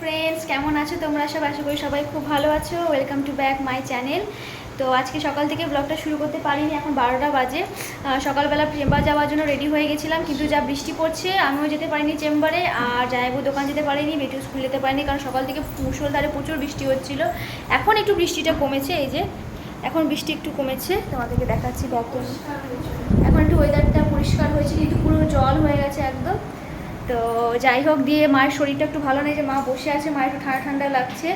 Friends কেমন আছো তোমরা? সব আশা করি সবাই খুব ভালো আছো। Welcome to back my channel তো আজকে সকাল থেকে ব্লগটা শুরু করতে পারিনি, এখন বারোটা বাজে। সকালবেলা চেম্বার যাওয়ার জন্য রেডি হয়ে গেছিলাম, কিন্তু যা বৃষ্টি পড়ছে, আমিও যেতে পারিনি চেম্বারে আর জায়গা দোকান যেতে পারিনি বেটু স্কুল যেতে পারিনি, কারণ সকাল থেকে মুসলধারে প্রচুর বৃষ্টি হচ্ছিল। এখন একটু বৃষ্টিটা কমেছে, এই যে, এখন বৃষ্টি একটু কমেছে। তোমাদেরকে দেখাচ্ছি ব্যাগটা এখন একটু ওয়েদারটা পরিষ্কার হয়েছে, কিন্তু পুরো জল হয়ে গেছে একদম। তো যাই হোক, দিয়ে মায়ের শরীরটা একটু ভালো নেই যে মা বসে আছে মায়ের একটু ঠান্ডা ঠান্ডা লাগছে।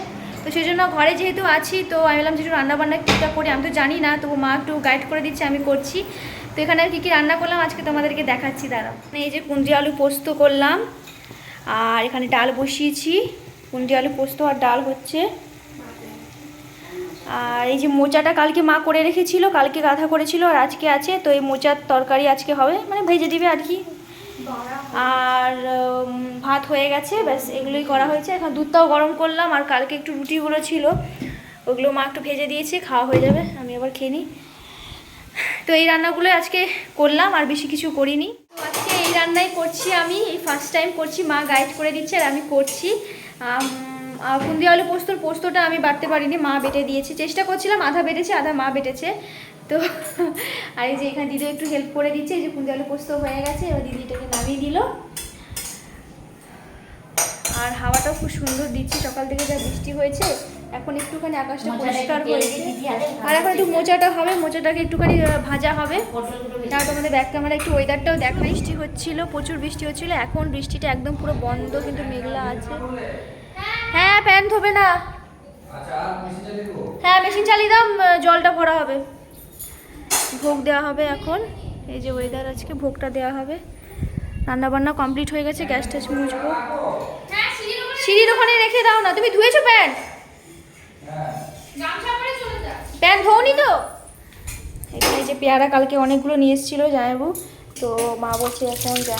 তো সেই জন্য ঘরে যেহেতু আছি, তো আমি বললাম যে একটু রান্নাবান্না টুকটাক করি, আমি তো জানি না, তবু মা একটু গাইড করে দিচ্ছে, আমি করছি। তো এখানে কী কী রান্না করলাম, আজকে তোমাদেরকে দেখাচ্ছি, দাঁড়াও। এই যে কুন্দ্রি আলু পোস্ত করলাম, আর এখানে ডাল বসিয়েছি। কুন্দ্রি আলু পোস্ত আর ডাল হচ্ছে। আর এই যে মোচাটা কালকে মা করে রেখেছিল, কালকে গাঁথা করেছিল, আর আজকে আছে, তো এই মোচার তরকারি আজকে হবে মানে ভেজে দিবে আর কি। আর ভাত হয়ে গেছে, ব্যাস এগুলোই করা হয়েছে। এখন দুধটাও গরম করলাম, আর কালকে একটু রুটিগুলো ছিল, ওগুলো মা একটু ভেজে দিয়েছে, খাওয়া হয়ে যাবে, আমি আবার খেয়ে নিই। তো এই রান্নাগুলো আজকে করলাম, আর বেশি কিছু করিনি। আজকে এই রান্নাই করছি আমি, এই ফার্স্ট টাইম করছি, মা গাইড করে দিচ্ছে আর আমি করছি। বুন্দি আলু পোস্তর পোস্তটা আমি বাটতে পারিনি, মা বেটে দিয়েছে। চেষ্টা করছিলাম, আধা বেটেছে, আধা মা বেটেছে। তো আর এই যে এখানে দিদি একটু হেল্প করে দিচ্ছে এই যে কুন্দি আলু পোস্ত হয়ে গেছে এবার দিদি এটাকে নামিয়ে দিল। আর হাওয়াটাও খুব সুন্দর দিচ্ছে সকাল থেকে যা বৃষ্টি হয়েছে এখন একটুখানি আকাশটা পরিষ্কার হয়েছে আর এখন একটু মোচাটা হবে মোচাটাকে একটুখানি ভাজা হবে। তার তোমাদের ব্যাক ক্যামেরা একটু ওয়েদারটাও দেখা বৃষ্টি হচ্ছিল প্রচুর বৃষ্টি হচ্ছিল এখন বৃষ্টিটা একদম পুরো বন্ধ কিন্তু মেঘলা আছে। হ্যাঁ প্যান্ট হবে না। হ্যাঁ মেশিন চালিয়ে দাও উম, জলটা ভরা হবে। ভোগ দেওয়া হবে এখন। এই যে ওয়েদার আজকে, ভোগটা দেওয়া হবে। রান্না বান্না কমপ্লিট হয়ে গেছে গ্যাস ট্যাস মুছবো। সিঁড়ির ওখানে রেখে দাও না, তুমি ধুয়েছো প্যান্ট প্যান্ট ধোনি তো? এখানে যে পেয়ারা কালকে অনেকগুলো নিয়ে এসেছিল জামাইবু তো মা বলছে এখন যা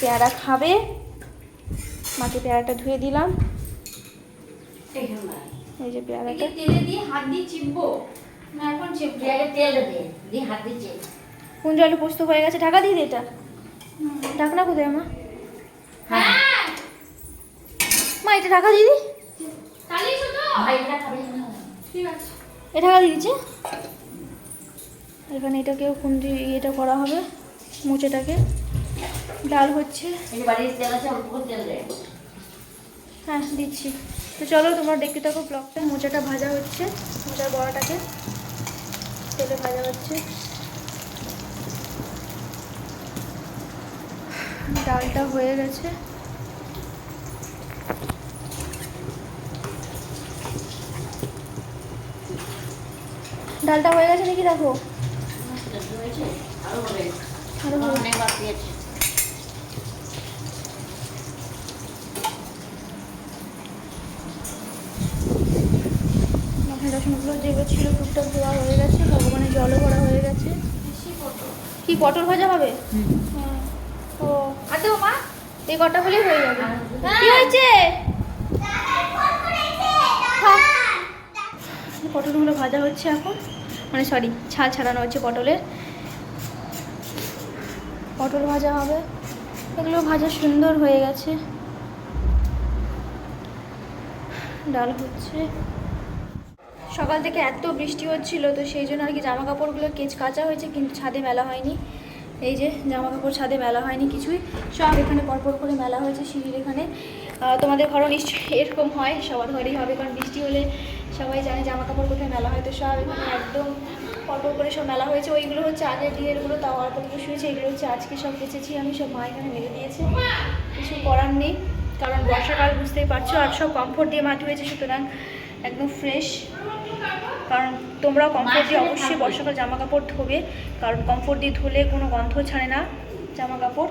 পেয়ারা খাবে। মাকে পেয়ারাটা ধুয়ে দিলাম। এই যে পেয়ারাটা। তেলে দিয়ে হাত দিয়ে চিপবো। না এখন চিপবো তেল দে দিয়ে হাত দিচ্ছে। কোন জলে পোস্ত হয়ে গেছে? ঢাকা দিয়ে দে এটা। ঢাকনা কোথায় মা? হ্যাঁ। মা এটা ঢাকা দিয়ে দি। চালিয়েছো তো ভাইটা খাবে না। ঠিক আছে। এ ঢাকা দিয়ে দিচ্ছে? এখানে এটাকেও কোন ইয়েটা করা হবে মুচেটাকে ডাল হচ্ছে। এই বাড়ির তেল আছে অল্প করে তেল দে। হ্যাঁ দিচ্ছি। তো চলো তোমরা দেখতে থাকো ব্লগটা মোচাটা ভাজা হচ্ছে মোচার বড়াটাকে। তেলে ভাজা হচ্ছে। ডালটা হয়ে গেছে। ডালটা হয়ে গেছে নাকি দেখো? আরও হবে আরও হবে। অনেক বাকি আছে। মাথায় রসুনগুলো যেগুলো ছিল টুকটাক ধোয়া হয়ে গেছে, ভগবানের জলও ভরা হয়ে গেছে। কি, পটল ভাজা হবে। ও আদে মা, এই কটা হলেই হয়ে যাবে। কি হয়েছে? পটলগুলো ভাজা হচ্ছে এখন। মানে সরি ছাল ছাড়ানো হচ্ছে পটলের। পটল ভাজা হবে। এগুলো ভাজা সুন্দর হয়ে গেছে। ডাল হচ্ছে। সকাল থেকে এত বৃষ্টি হচ্ছিল, তো সেই জন্য আর কি জামা কাপড়গুলো কেচ কাচা হয়েছে, কিন্তু ছাদে মেলা হয়নি। এই যে জামা কাপড় ছাদে মেলা হয়নি কিছুই, সব এখানে পরপর করে মেলা হয়েছে সিঁড়ির এখানে। তোমাদের ঘরও নিশ্চয়ই এরকম হয়, সবার ঘরেই হবে, কারণ বৃষ্টি হলে সবাই জানে জামা কাপড় কোথায় মেলা হয়, তো সব এখানে একদম পরপর করে সব মেলা হয়েছে। ওইগুলো হচ্ছে আগের দিয়েরগুলো তাও অল্প শুয়েছে, এগুলো হচ্ছে আজকে সব কেচেছি আমি, সব মা এখানে মেরে দিয়েছে কিছু করার নেই, কারণ বর্ষাকাল, বুঝতেই পারছ, আর সব কমফোর্ট দিয়ে মাটি হয়েছে, সুতরাং একদম ফ্রেশ কারণ তোমরাও কমফোর্ট দিয়ে অবশ্যই বর্ষাকাল জামা কাপড় ধোবে, কারণ কমফোর্ট দিয়ে ধুলে কোনো গন্ধ ছাড়ে না জামা কাপড়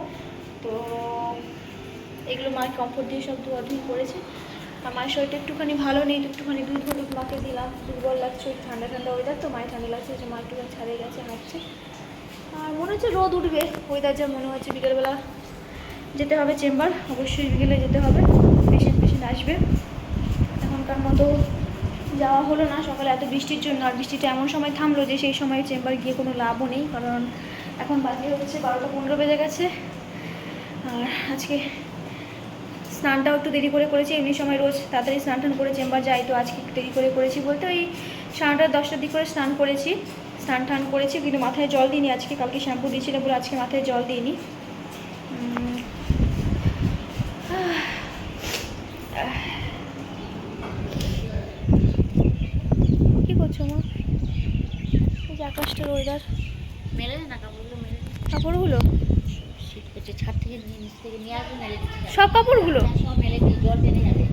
তো এগুলো মা কমফোর্ট দিয়ে সব ধোয়াধুয়ি করেছে। আর মায়ের শরীরটা একটুখানি ভালো নেই একটুখানি দুধ হলুদ মাকে দিলাম। দুর্বল লাগছে ঠান্ডা ঠান্ডা ওয়েদার তো, মায়ের ঠান্ডা লাগছে যে মা একটুখানি ছাড়িয়ে গেছে, হাঁটছে। আর মনে হচ্ছে রোদ উঠবে ওয়েদার যা মনে হচ্ছে বিকেলবেলা যেতে হবে চেম্বার অবশ্যই বিকেলে যেতে হবে। পেশেন্ট পেশেন্ট আসবে। এখনকার মতো যাওয়া হলো না, সকালে এত বৃষ্টির জন্য, আর বৃষ্টিটা এমন সময় থামলো যে সেই সময় চেম্বার গিয়ে কোনো লাভও নেই, কারণ এখন বাজে হচ্ছে বারোটা পনেরো বেজে গেছে। আর আজকে স্নানটাও একটু দেরি করে করেছি, এমনি সময় রোজ তাড়াতাড়ি স্নান টান করে চেম্বার যাই, তো আজকে দেরি করে করেছি বলতে ওই সাড়ে দশটার দিক করে স্নান করেছি, স্নান টান করেছি, কিন্তু মাথায় জল দিইনি, আজকে কালকে শ্যাম্পু দিয়েছিলাম বলে আজকে মাথায় জল দিইনি। করছ মা। এই যে আকাশটার ওয়েদার মেলে না কাপড়গুলো মেলে কাপড়গুলো? শীত করছে ছাদ থেকে নিচ থেকে নিয়ে আসবে মেলে সব কাপড়গুলো? হ্যাঁ, সব মেলে জল টেনে যাবে।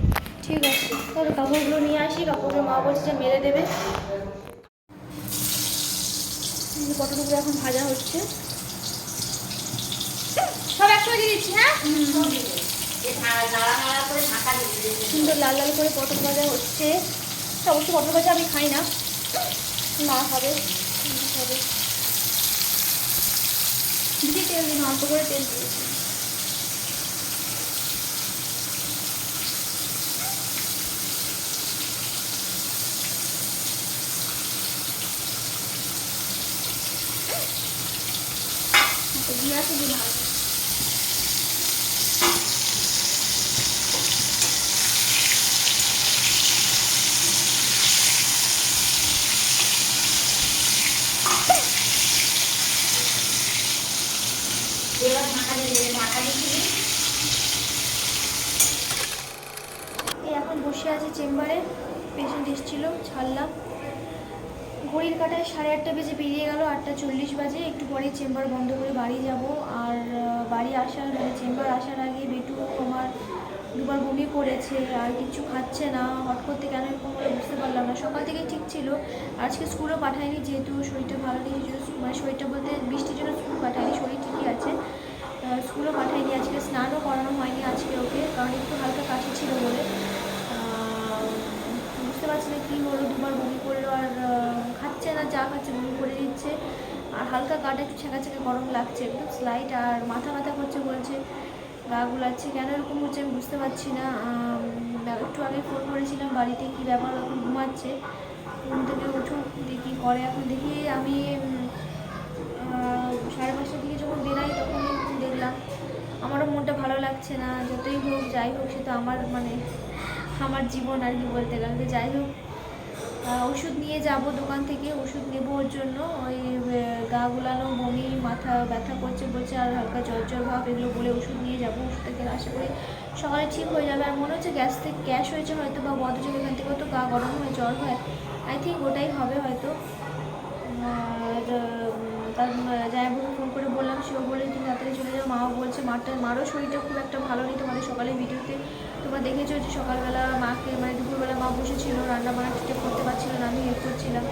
ঠিক আছে তবে কাপড়গুলো নিয়ে আসি কাপড়গুলো মা বলছে যে মেলে দেবে। পটলগুলো এখন ভাজা হচ্ছে। সব একসঙ্গে দিচ্ছি হ্যাঁ? সুন্দর লাল লাল করে পটল ভাজা হচ্ছে। অবশ্য পটল ভাজা আমি খাই না। মা খাবে দিদি তেল দিন অল্প করে তেল দিয়েছি দিয়ে দিন আগে এবার ঢাকা দিয়ে দেবে ঢাকা দিয়ে দিবি। এই এখন বসে আছি চেম্বারে পেশেন্ট এসেছিল, ছাড়লাম। ঘড়ির কাটায় সাড়ে আটটা বেজে বেরিয়ে গেল, আটটা চল্লিশ বাজে। একটু পরে চেম্বার বন্ধ করে বাড়ি যাব। আর বাড়ি আসার মানে চেম্বার আসার আগে বেটু আমার দুবার বমি করেছে, আর কিছু খাচ্ছে না। হট করতে কেন এরকম করে বুঝতে পারলাম না। সকাল থেকে ঠিক ছিল। আজকে স্কুলও পাঠায়নি, যেহেতু শরীরটা ভালো নেই মানে শরীরটা বলতে বৃষ্টির জন্য স্কুল পাঠায়নি, শরীর ঠিকই আছে। স্কুলও পাঠায়নি, আজকে স্নানও করানো হয়নি আজকে ওকে, কারণ একটু হালকা কাশি ছিল বলে। বুঝতে পারছি না কী হলো, দুবার বমি করল আর খাচ্ছে না যা খাচ্ছে, বমি করে দিচ্ছে আর হালকা গাটা একটু ছেঁকা ছেঁকা গরম লাগছে, একদম স্লাইট আর মাথা ব্যথা করছে বলছে। গা গুলাচ্ছে, কেন এরকম হচ্ছে আমি বুঝতে পারছি না। একটু আগে ফোন করেছিলাম বাড়িতে কী ব্যাপার এখন ঘুমাচ্ছে। ঘুম থেকে উঠুক দেখি করে। এখন দেখি আমি সাড়ে পাঁচটার দিকে যখন বেরাই তখন দেখলাম, আমারও মনটা ভালো লাগছে না। যতই হোক, যাই হোক, সে তো আমার মানে আমার জীবন আর কি বলতে গেলে। যাই হোক ওষুধ নিয়ে যাব দোকান থেকে, ওষুধ নেব ওর জন্য। ওই গা গুলানো, বমি, মাথা ব্যথা করছে, বলছে আর হালকা জ্বর জ্বর ভাব, এগুলো বলে ওষুধ নিয়ে যাব। ওষুধ থেকে আশা করি সকালে ঠিক হয়ে যাবে। আর মনে হচ্ছে গ্যাস থেকে, গ্যাস হয়েছে হয়তো বা বদ বদজল এখান থেকে তো গা গরম হয় জ্বর হয়। আই থিঙ্ক ওটাই হবে হয়তো। আর তার জায়গাবুকে ফোন করে বললাম, সেও বলে তুমি তাড়াতাড়ি চলে যাও। মাও বলছে মাটা মারও শরীরটা খুব একটা ভালো নেই তোমাদের সকালে ভিডিওতে। তোমরা দেখেছ যে সকালবেলা মাকে মানে দুপুরবেলা মা বসেছিল রান্না বান্না ঠিকঠাক করতে পারছিল না, আমি হেল্প করছিলাম।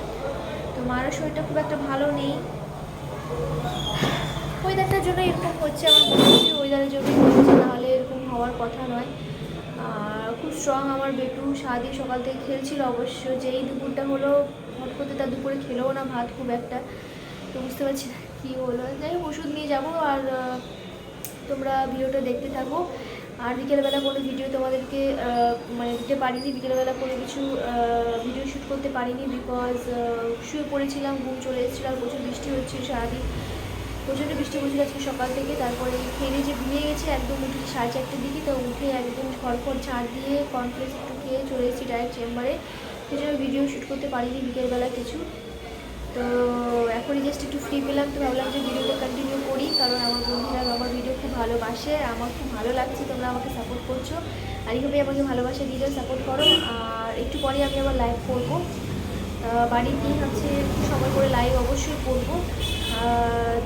তো মারও শরীরটা খুব একটা ভালো নেই। ওয়েদারটার জন্য এরকম হচ্ছে, আমার মনে হচ্ছে ওয়েদারের জন্যই হচ্ছে, নাহলে এরকম হওয়ার কথা নয়। আর খুব স্ট্রং আমার বেটু সাদি সকাল থেকে খেলছিল অবশ্য যেই দুপুরটা হলো হট করতে তার দুপুরে খেলেও না ভাত খুব একটা। তো বুঝতে পারছি না কী হলো। যাই ওষুধ নিয়ে যাব আর তোমরা ভিডিওটা দেখতে থাকো। আর বিকেলবেলা কোনো ভিডিও তোমাদেরকে মানে দিতে পারিনি, বিকেলবেলা কোনো কিছু ভিডিও শ্যুট করতে পারিনি বিকজ শুয়ে পড়েছিলাম, ঘুম চলে এসেছিল, আর প্রচুর বৃষ্টি হচ্ছিল সারাদিন। প্রচণ্ড বৃষ্টি পড়ছিল আজকে সকাল থেকে, তারপরে খেয়ে যে ঘুমিয়ে গেছে, একদম উঠেছি সাড়ে চারটের দিকে, তো উঠে একদম খড়খড় ঝাড় দিয়ে কনফ্লেক্স একটু খেয়ে চলে এসেছি ডাইরেক্ট চেম্বারে সেই জন্য ভিডিও শ্যুট করতে পারিনি বিকেলবেলা কিছু। তো এখনই জাস্ট একটু ফ্রি পেলাম তো ভাবলাম যে ভিডিওটা কন্টিনিউ করি কারণ আমার বন্ধুরা আমার ভিডিও খুব ভালোবাসে আমার খুব ভালো লাগছে তোমরা আমাকে সাপোর্ট করছ। আর এইভাবে আমাকে ভালোবাসা দিয়ে সাপোর্ট করো। আর একটু পরে আমি আবার লাইভ করব। আহ, বাড়ি হচ্ছে সময় করে লাইভ অবশ্যই করব।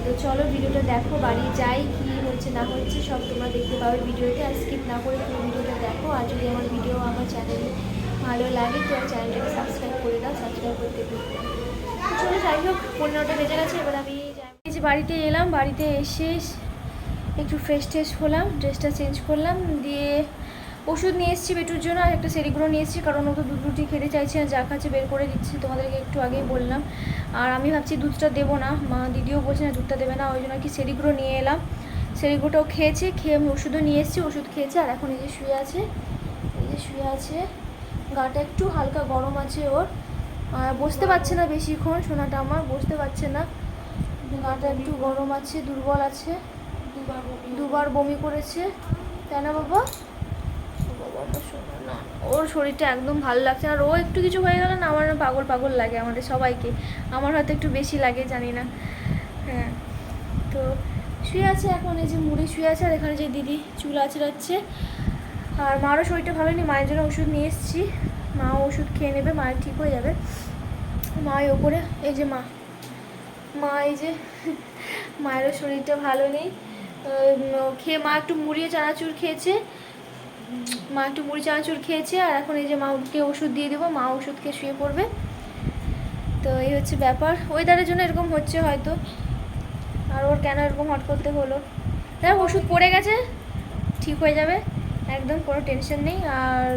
তো চলো ভিডিওটা দেখো বাড়ি যাই কী হচ্ছে না হচ্ছে সব তোমরা দেখতে পাবে ভিডিওতে আর স্কিপ না করে পুরো ভিডিওটা দেখো। আর যদি আমার ভিডিও আমার চ্যানেলে ভালো লাগে তো চ্যানেলটাকে সাবস্ক্রাইব করে দাও সাবস্ক্রাইব করতে চলো যাই হোক, পনেরোটা বেজে গেছে, এবার আমি। যে বাড়িতে এলাম, বাড়িতে এসে একটু ফ্রেশ ট্রেশ হলাম ড্রেসটা চেঞ্জ করলাম, দিয়ে ওষুধ নিয়ে এসেছি বেটুর জন্য আর একটা সেরিগুলো নিয়ে এসেছি, কারণ ও তো দুধ রুটি খেতে চাইছে না যা খাচ্ছে বের করে দিচ্ছি, তোমাদেরকে একটু আগেই বললাম আর আমি ভাবছি দুধটা দেবো না, মা দিদিও বলছে না দুধটা দেবে না, ওই জন্য আর কি সেরিগুলো নিয়ে এলাম সেরিগুলোটাও খেয়েছে, খেয়ে আমি ওষুধও নিয়ে এসেছি, ওষুধ খেয়েছে, আর এখন এই যে শুয়ে আছে, এই যে শুয়ে আছে, গাটা একটু হালকা গরম আছে ওর আর বসতে পারছে না বেশিক্ষণ সোনাটা আমার বসতে পারছে না। গাটা একটু গরম আছে দুর্বল আছে। দুবার বমি। করেছে। তাই না বাবা? ওর শরীরটা একদম ভালো লাগছে না। আর ও একটু কিছু হয়ে গেলে না আমার না পাগল পাগল লাগে আমাদের সবাইকে। আমার হয়তো একটু বেশি লাগে জানি না। হ্যাঁ। তো শুয়ে আছে এখন এই যে মুড়ি শুয়ে আছে আর এখানে যে দিদি চুল আঁচড়াচ্ছে। আর মারও শরীরটা ভালো নেই, মায়ের জন্য ওষুধ নিয়ে এসেছি। মাও ওষুধ খেয়ে নেবে, মায়ের ঠিক হয়ে যাবে। মা ওপরে, এই যে মা। মা এই যে, মায়েরও শরীরটা ভালো নেই। খেয়ে, মা একটু মুড়িয়ে চানাচুর খেয়েছে। মা একটু মুড়ি চানাচুর খেয়েছে, আর এখন এই যে মাকে ওষুধ দিয়ে দেবো, মা ওষুধ খেয়ে শুয়ে পড়বে। তো এই হচ্ছে ব্যাপার। ওয়েদারের জন্য এরকম হচ্ছে হয়তো। আর ওর কেন এরকম হট করতে হলো? দেখ ওষুধ পড়ে গেছে, ঠিক হয়ে যাবে। একদম, কোনো টেনশন নেই। আর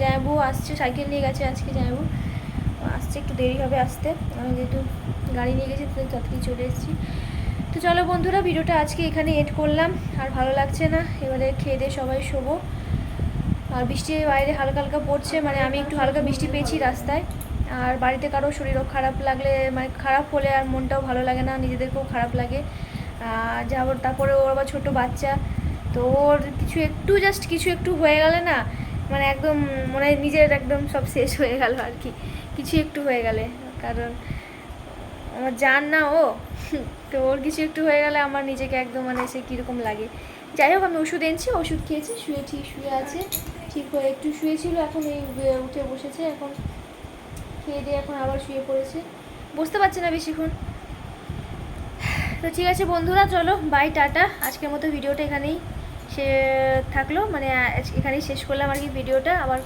জায়াবু আসছে, সাইকেল নিয়ে গেছে আজকে জায়াবু আসছে, একটু দেরি হবে আসতে। আমি যেহেতু গাড়ি নিয়ে গেছি তো তাড়াতাড়ি চলে এসেছি। তো চলো বন্ধুরা, ভিডিওটা আজকে এখানে এড করলাম। আর ভালো লাগছে না, এবারে খেয়ে দিয়ে সবাই শোবো। আর বৃষ্টি বাইরে হালকা হালকা পড়ছে মানে আমি একটু হালকা বৃষ্টি পেয়েছি রাস্তায়। আর বাড়িতে কারও শরীরও খারাপ লাগলে মানে খারাপ হলে আর মনটাও ভালো লাগে না, নিজেদেরকেও খারাপ লাগে। আর যাব, তারপরে ওর আবার ছোটো বাচ্চা। তো ওর কিছু একটু জাস্ট কিছু একটু হয়ে গেলে না মানে একদম মনে হয় নিজের একদম সব শেষ হয়ে গেল আর কি। কিছু একটু হয়ে গেলে, কারণ আমার জান না ও, তো ওর কিছু একটু হয়ে গেলে আমার নিজেকে একদম মানে সে কীরকম লাগে। যাই হোক, আমি ওষুধ এনেছি, ওষুধ খেয়েছি শুয়ে ঠিক শুয়ে আছে। ঠিক হয়ে একটু শুয়েছিল, এখন এই উঠে- বসেছে, এখন খেয়ে দিয়ে এখন আবার শুয়ে পড়েছে। বুঝতে পারছে না বেশিক্ষণ। তো ঠিক আছে বন্ধুরা, চলো বাই টাটা। আজকের মতো ভিডিওটা এখানেই। সে থাকল মানে এখানেই শেষ করলাম আর কি ভিডিওটা। আবার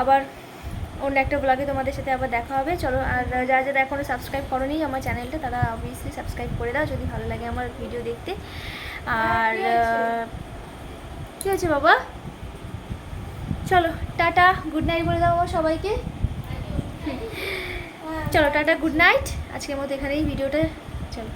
আবার অন্য একটা ব্লগে তোমাদের সাথে আবার দেখা হবে। চলো আর যারা যারা এখনও সাবস্ক্রাইব করোনি আমার চ্যানেলটা তারা অবভিয়াসলি সাবস্ক্রাইব করে দাও যদি ভালো লাগে আমার ভিডিও দেখতে। আর আহ, কি হয়েছে বাবা? চলো টাটা গুড নাইট বলে দাও আমার সবাইকে। চলো টাটা গুড নাইট আজকের মতো এখানেই ভিডিওটা চলো।